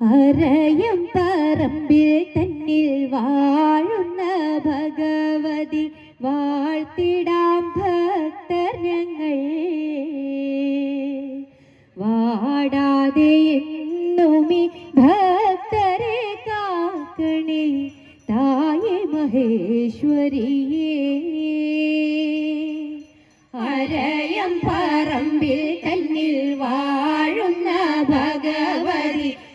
അരയം പറമ്പിൽ തന്നിൽ വാഴുന്ന ഭഗവതി വാഴ്ത്തിടാം ഭക്തർ ഞങ്ങൾ. വാടാതെ എന്നുമി ഭക്തരെ കാക്കണി തായേ മഹേശ്വരിയേ. അരയം പറമ്പിൽ തന്നിൽ വാ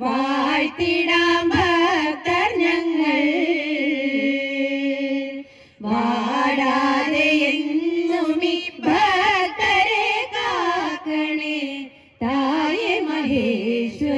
വാഴ്ത്തിടാം ഭക്തർ ഞങ്ങൾ. വാടാതെ എന്നുമി ഭക്തരെ കാക്കണേ. തായ മഹേശ്വര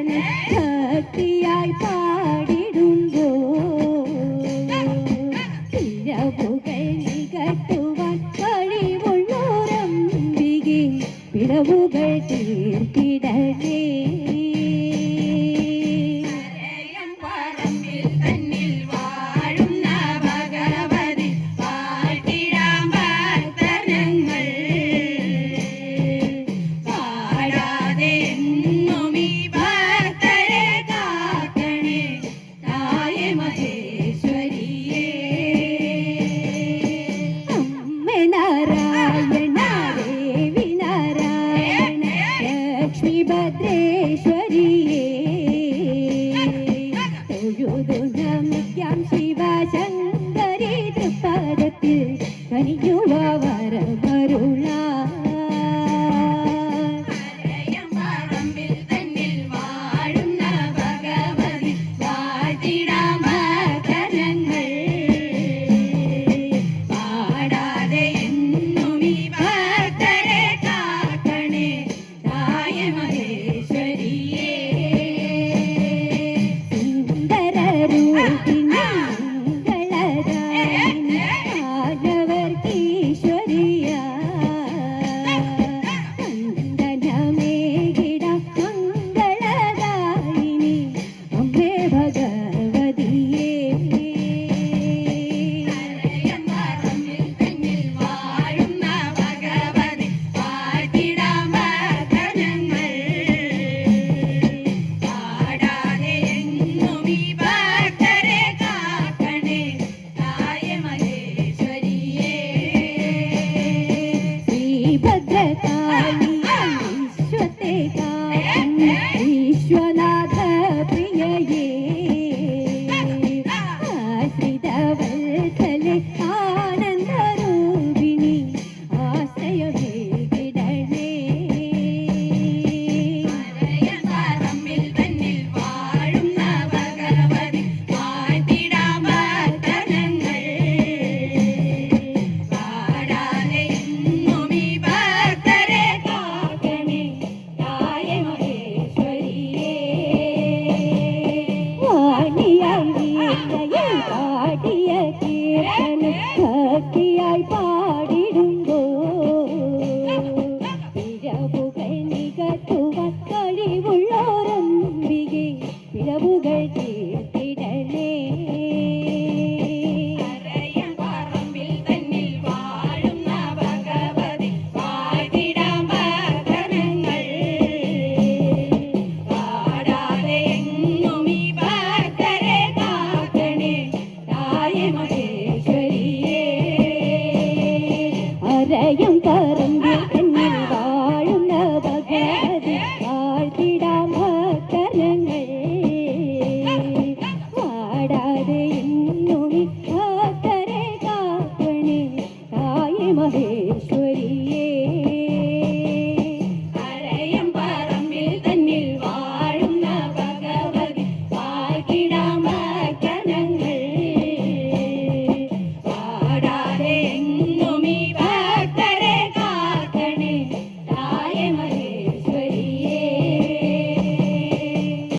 Yeah. कीर्तन